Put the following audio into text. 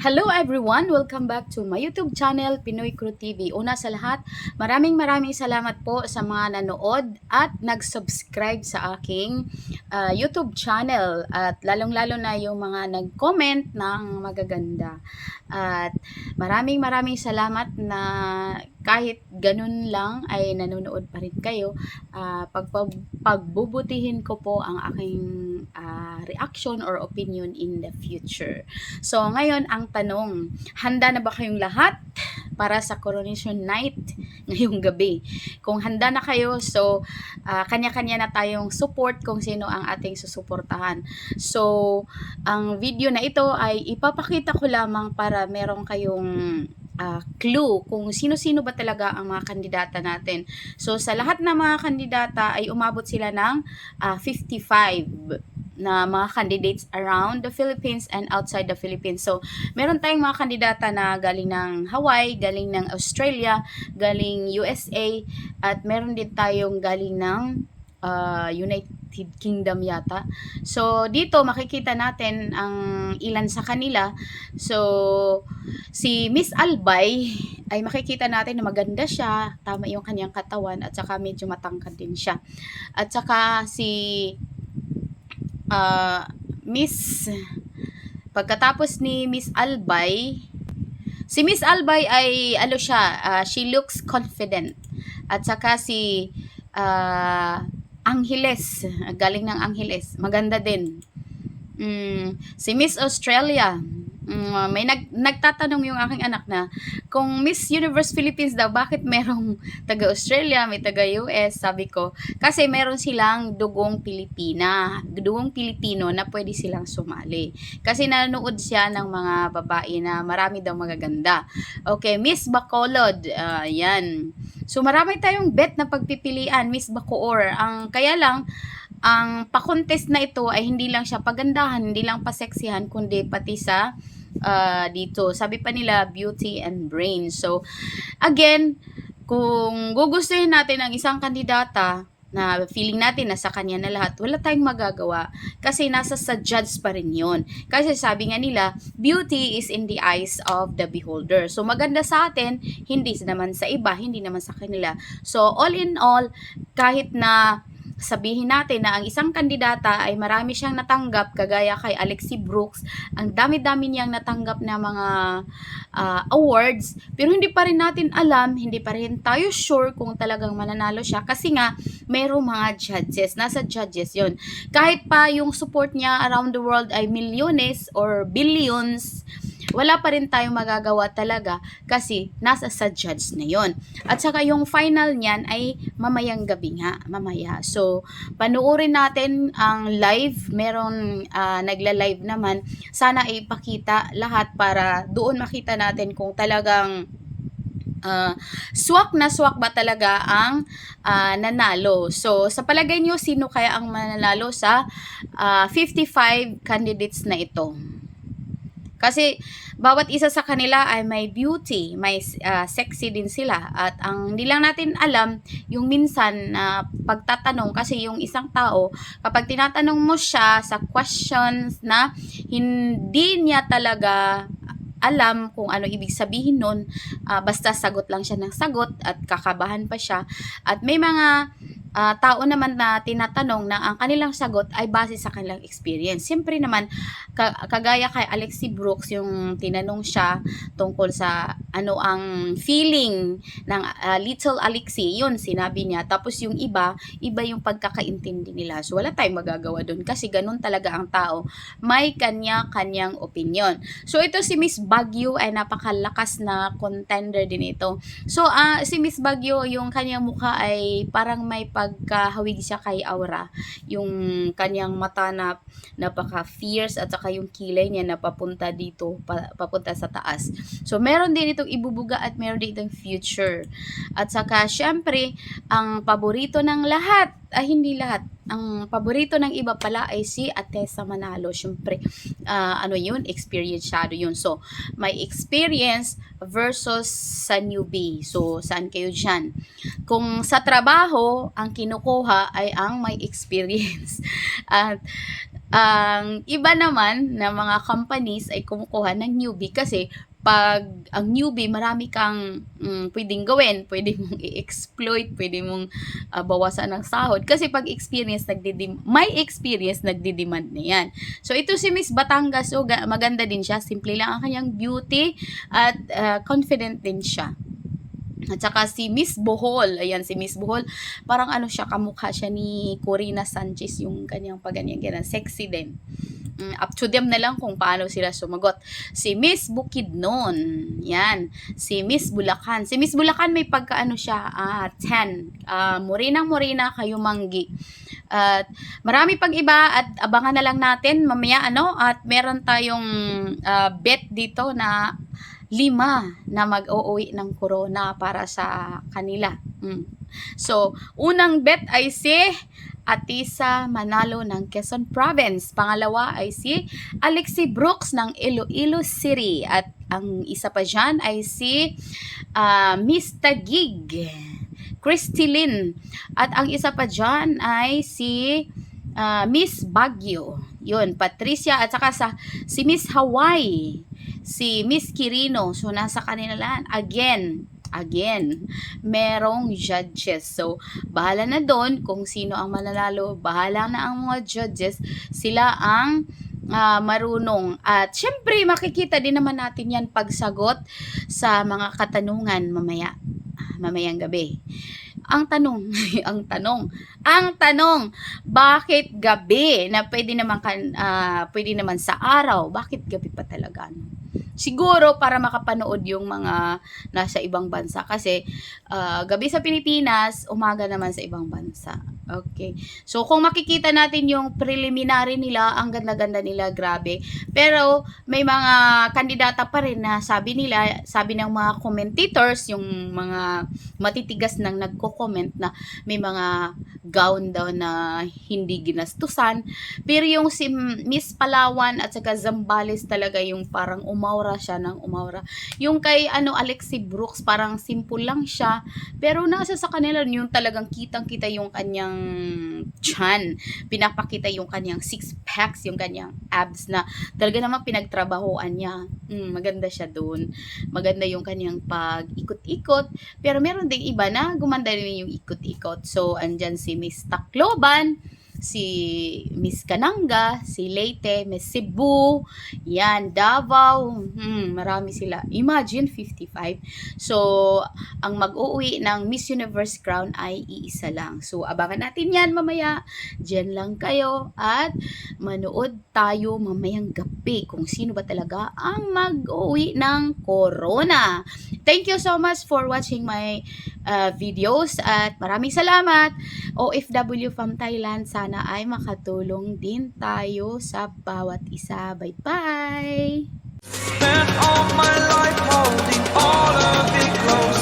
Hello everyone! Welcome back to my YouTube channel, Pinoy Crew TV. Una sa lahat, maraming maraming salamat po sa mga nanood at nag-subscribe sa aking uh, YouTube channel. At lalong-lalo na yung mga nag-comment ng magaganda. At maraming maraming salamat na kahit ganun lang ay nanonood pa rin kayo. Uh, pag, pag, pagbubutihin ko po ang aking uh, reaction or opinion in the future. So ngayon, ang tanong, handa na ba kayong lahat para sa coronation night ngayong gabi? Kung handa na kayo, so uh, kanya-kanya na tayong support kung sino ang ating susuportahan. So, ang video na ito ay ipapakita ko lamang para meron kayong uh, clue kung sino-sino ba talaga ang mga kandidata natin. So, sa lahat ng mga kandidata ay umabot sila ng uh, 55 na mga candidates around the Philippines and outside the Philippines. So, meron tayong mga kandidata na galing ng Hawaii, galing ng Australia, galing USA, at meron din tayong galing ng uh, United Kingdom yata. So, dito makikita natin ang ilan sa kanila. So, si Miss Albay ay makikita natin na maganda siya, tama yung kanyang katawan at saka medyo matangkad din siya. At saka si uh, Miss pagkatapos ni Miss Albay si Miss Albay ay ano siya uh, she looks confident at saka si uh, Angeles galing ng Angeles maganda din mm, si Miss Australia Mm, may nag, nagtatanong yung aking anak na kung Miss Universe Philippines daw, bakit merong taga-Australia, may taga-US? Sabi ko, kasi meron silang dugong Pilipina, dugong Pilipino na pwede silang sumali. Kasi nanonood siya ng mga babae na marami daw magaganda. Okay, Miss Bacolod, uh, yan. So marami tayong bet na pagpipilian, Miss Bacoor. Ang kaya lang, ang pa-contest na ito ay hindi lang siya pagandahan, hindi lang paseksihan, kundi pati sa uh, dito. Sabi pa nila, beauty and brain. So, again, kung gugustuhin natin ang isang kandidata, na feeling natin na sa kanya na lahat, wala tayong magagawa kasi nasa sa judge pa rin yun. Kasi sabi nga nila, beauty is in the eyes of the beholder. So maganda sa atin, hindi naman sa iba, hindi naman sa kanila. So all in all, kahit na sabihin natin na ang isang kandidata ay marami siyang natanggap kagaya kay Alexi Brooks, ang dami-dami niyang natanggap na mga uh, awards, pero hindi pa rin natin alam, hindi pa rin tayo sure kung talagang mananalo siya kasi nga mayroong mga judges, nasa judges yon Kahit pa yung support niya around the world ay milyones or billions, wala pa rin tayong magagawa talaga kasi nasa sa judge na yon. At saka yung final niyan ay mamayang gabi nga, mamaya. So, panuorin natin ang live, meron uh, nagla-live naman. Sana ipakita lahat para doon makita natin kung talagang uh, swak na swak ba talaga ang uh, nanalo. So, sa palagay nyo, sino kaya ang mananalo sa uh, 55 candidates na ito? Kasi bawat isa sa kanila ay may beauty, may uh, sexy din sila. At ang hindi lang natin alam, yung minsan na uh, pagtatanong kasi yung isang tao, kapag tinatanong mo siya sa questions na hindi niya talaga alam kung ano ibig sabihin nun, uh, basta sagot lang siya ng sagot at kakabahan pa siya. At may mga uh, tao naman na tinatanong na ang kanilang sagot ay base sa kanilang experience. Siyempre naman, ka- kagaya kay Alexi Brooks, yung tinanong siya tungkol sa ano ang feeling ng uh, little Alexi, yun sinabi niya. Tapos yung iba, iba yung pagkakaintindi nila. So wala tayong magagawa doon kasi ganun talaga ang tao. May kanya-kanyang opinion. So ito si Miss Bagyo ay napakalakas na contender din ito. So uh, si Miss Bagyo, yung kanyang mukha ay parang may pagkahawig siya kay Aura. Yung kanyang mata na napaka-fierce at saka yung kilay niya na papunta dito, pa, papunta sa taas. So, meron din itong ibubuga at meron din itong future. At saka, syempre, ang paborito ng lahat, ay hindi lahat, ang paborito ng iba pala ay si Atesa Manalo. Syempre, uh, ano yun? Experienceado yun. So, may experience versus sa newbie. So, saan kayo dyan? Kung sa trabaho, ang kinukuha ay ang may experience. At Ang iba naman na mga companies ay kumukuha ng newbie kasi pag ang newbie, marami kang mm, pwedeng gawin, pwede mong i-exploit, pwede mong ah, bawasan ng sahod. Kasi pag experience, nagdidim may experience, nagdidemand na yan. So, ito si Miss Batangas, ga- maganda din siya. Simple lang ang kanyang beauty at ah, confident din siya. At saka si Miss Bohol, ayan si Miss Bohol, parang ano siya, kamukha siya ni Corina Sanchez, yung kanyang paganyan-ganyan, sexy din. Mm, up to them na lang kung paano sila sumagot. Si Miss Bukidnon, yan. Si Miss Bulacan. Si Miss Bulacan may pagkaano siya, ah 10. Ah, morinang morina kayo manggi. At marami pang iba at abangan na lang natin mamaya ano at meron tayong ah, bet dito na lima na mag-uuwi ng corona para sa kanila. Mm. So, unang bet ay si Atisa Manalo ng Quezon Province. Pangalawa ay si Alexi Brooks ng Iloilo City. At ang isa pa dyan ay si ah, Miss Tagig, Christy Lynn. At ang isa pa dyan ay si ah, Miss Baguio. Yun, Patricia. At saka sa, si Miss Hawaii. Si Miss Kirino. So, nasa kanila lang. Again, again, merong judges. So, bahala na doon kung sino ang mananalo. Bahala na ang mga judges. Sila ang ah, marunong. At syempre, makikita din naman natin yan pagsagot sa mga katanungan mamaya. Mamayang gabi. Ang tanong, ang tanong, ang tanong, bakit gabi na pwede naman kan, ah, pwede naman sa araw, bakit gabi pa talaga? Siguro para makapanood yung mga nasa ibang bansa kasi ah, gabi sa Pilipinas, umaga naman sa ibang bansa. Okay. So kung makikita natin yung preliminary nila, ang ganda-ganda nila, grabe. Pero may mga kandidata pa rin na sabi nila, sabi ng mga commentators, yung mga matitigas nang nagko-comment na may mga gown daw na hindi ginastusan. Pero yung si Miss Palawan at saka Zambales talaga yung parang umaura siya ng umaura. Yung kay ano Alexi Brooks parang simple lang siya. Pero nasa sa kanila yung talagang kitang-kita yung kanyang chan. Pinapakita yung kanyang six packs, yung kanyang abs na talaga namang pinagtrabahoan niya. Mm, maganda siya doon. Maganda yung kanyang pag-ikot-ikot. Pero meron ding iba na gumanda rin yung ikot-ikot. So, andyan si Miss Tacloban, si Miss Kananga, si Leyte, Miss Cebu, yan, Davao, hmm, marami sila. Imagine, 55. So, ang mag-uwi ng Miss Universe crown ay iisa lang. So, abangan natin yan mamaya. Diyan lang kayo at manood tayo mamayang gabi kung sino ba talaga ang mag-uwi ng corona. Thank you so much for watching my uh, videos at maraming salamat. OFW from Thailand, sana ay makatulong din tayo sa bawat isa. Bye-bye! Spent all my life holding all of it it